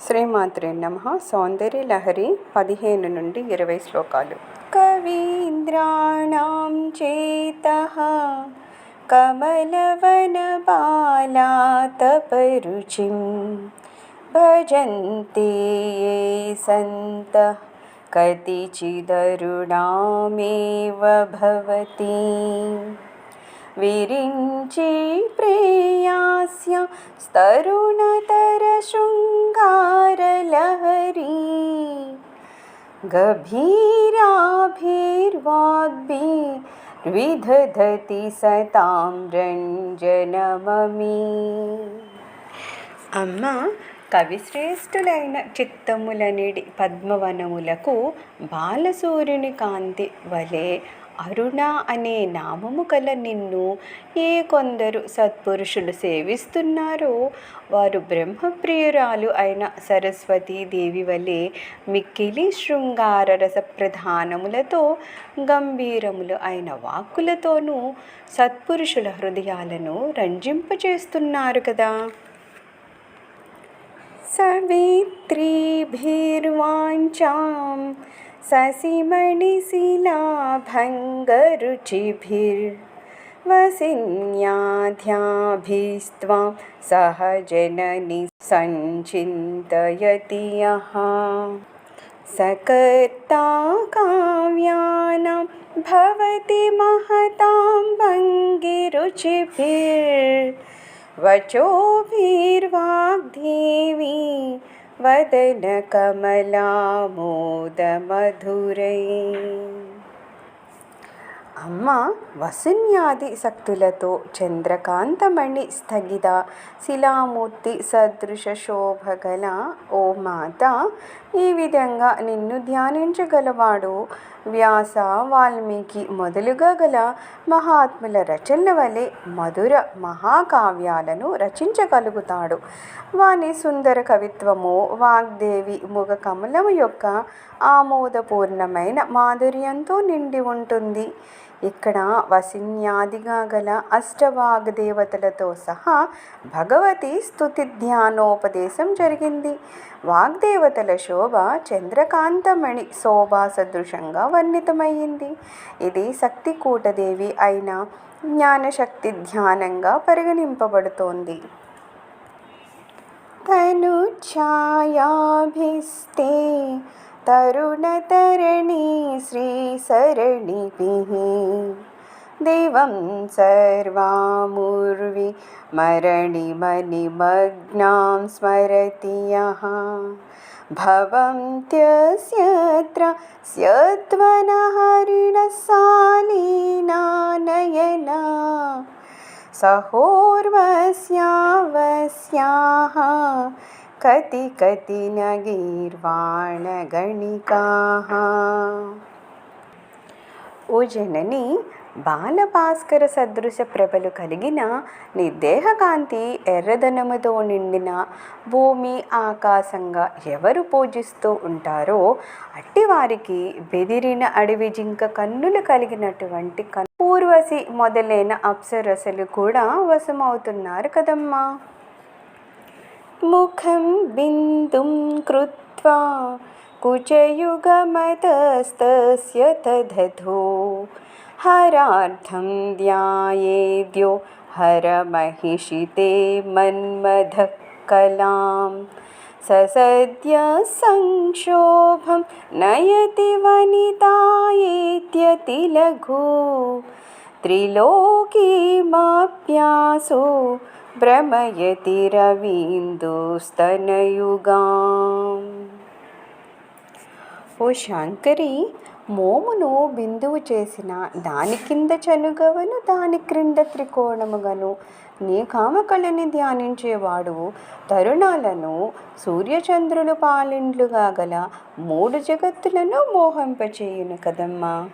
శ్రీమాత్రే నమ. సౌందర్య లహరి పదిహేను నుండి ఇరవై శ్లోకాలు. కవీంద్రాణం చేత. కమలవన బాలాతపరుచిం. భజంతే సంత. కతిచిదరుణామేవ विरिञ्चि प्रेयास्य स्तरुणतरशृङ्गारलहरी गभीराभिर्वाग्भिर्विदधति सतां रञ्जनममी అమ్మ కవిశ్రేష్ఠులైన చిత్తములనిడి పద్మవనములకు బాలసూర్యుని కాంతి వలె అరుణ అనే నామము కల నిన్ను ఏ కొందరు సత్పురుషులు సేవిస్తున్నారో వారు బ్రహ్మప్రియురాలు అయిన సరస్వతీ దేవి వలె మిక్కిలి శృంగార రస ప్రధానములతో గంభీరములు అయిన వాక్కులతోనూ సత్పురుషుల హృదయాలను రంజింపచేస్తున్నారు కదా. సవిత్రీభిర్వాంఛాం ससिमणिशिलाभङ्गरुचिभिर्वसिन्याध्याभिस्त्वां सह जननि सञ्चिन्तयति यः। सकर्ता काव्यानां भवति महतां भङ्गिरुचिभिर् वदन कमला అమ్మ వసున్యాది శక్తులతో చంద్రకాంతమణి స్థగిత శిలామూర్తి సదృశ శోభగల ఓ మాత ఈ విధంగా నిన్ను ధ్యానించగలవాడు. వ్యాస వాల్మీకి మొదలుగా గల మహాత్ముల రచనల వలె మధుర మహాకావ్యాలను రచించగలుగుతాడు. వాని సుందర కవిత్వము వాగ్దేవి ముగ కమలము యొక్క ఆమోదపూర్ణమైన మాధుర్యంతో నిండి ఉంటుంది. ఇక్కడ వసిన్యాదిగా గల అష్టవాగ్దేవతలతో సహా భగవతి స్తుతి ధ్యానోపదేశం జరిగింది. వాగ్దేవతల శోభ చంద్రకాంతమణి శోభా సదృశంగా వర్ణితమయ్యింది. ఇది శక్తి కూటదేవి అయిన జ్ఞానశక్తి ధ్యానంగా పరిగణింపబడుతోంది. తను ఛాయాభిస్తే तरुणतरणी श्रीसरणिभिः देवं सर्वामुर्वि सर्वामुर्वीमरणिमणिमग्नां स्मरति यः। भवन्त्यस्यत्रा स्यत्वनहरिणसालिनानयना सहोर्वस्यावस्याः कति कति न गीर्वाणगणिकाः ఓ జనని బాలభాస్కర సదృశ ప్రభలు కలిగిన నీ దేహకాంతి ఎర్రదనముతో నిండిన భూమి ఆకాశంగా ఎవరు పూజిస్తూ ఉంటారో అట్టివారికి బెదిరిన అడవి జింక కన్నులు కలిగినటువంటి కన్ పూర్వసి మొదలైన అప్సరసలు కూడా వశమవుతున్నారు కదమ్మా मुखं बिन्दुं कृत्वा कुचयुगमतस्तस्य तदधो। हरार्थं ध्यायेद्यो हरमहिषिते ते मन्मथकलां। ससद्यसंक्षोभं नयति वनिता एत्यतिलघु त्रिलोकीमाप्यासो లఘు భ్రమయతి రవీందుస్తనయుగాం ఓ శంకరి మోమును బిందువు చేసిన దాని కింద చనుగవను దాని క్రింద త్రికోణముగను నీ కామకళని ధ్యానించేవాడు తరుణాలను సూర్యచంద్రులు పాలిండ్లుగా గల మూడు జగత్తులను మోహింపచేయును కదమ్మా.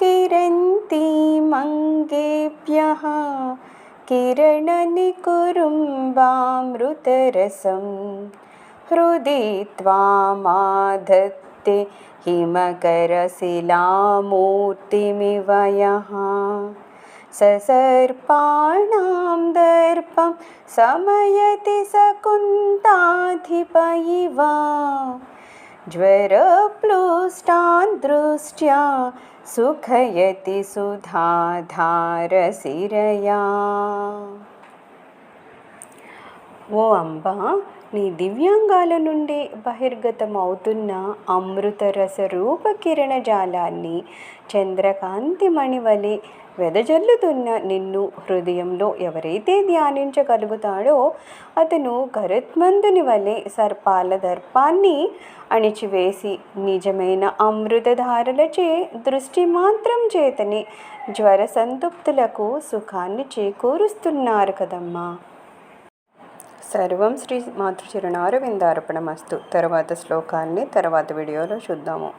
కిరంతి మంగేభ్య किरणनिकुरुम्बामृतरसं हृदि त्वामाधत्ते हिमकरशिलामूर्तिमिव यः ससर्पाणां दर्पं समयति सकुन्ताधिप इव ज्वरप्लुष्टान् दृष्ट्या सुखयति सुधाधारसिरया। ओ अम्बा నీ దివ్యాంగాల నుండి బహిర్గతమవుతున్న అమృతరస రూప కిరణజాలాన్ని చంద్రకాంతి వలె వెదజల్లుతున్న నిన్ను హృదయంలో ఎవరైతే ధ్యానించగలుగుతాడో అతను గరుత్మంతుని వలె సర్పాల దర్పాన్ని అణిచివేసి నిజమైన అమృతధారలచే దృష్టి మాత్రం చేతనే జ్వర సంతుప్తులకు సుఖాన్ని చేకూరుస్తున్నారు కదమ్మా. సర్వం శ్రీ మాతృ మాతృచరణారవిందార్పణమస్తు తర్వాత శ్లోకాన్ని తర్వాత వీడియోలో చూద్దాము.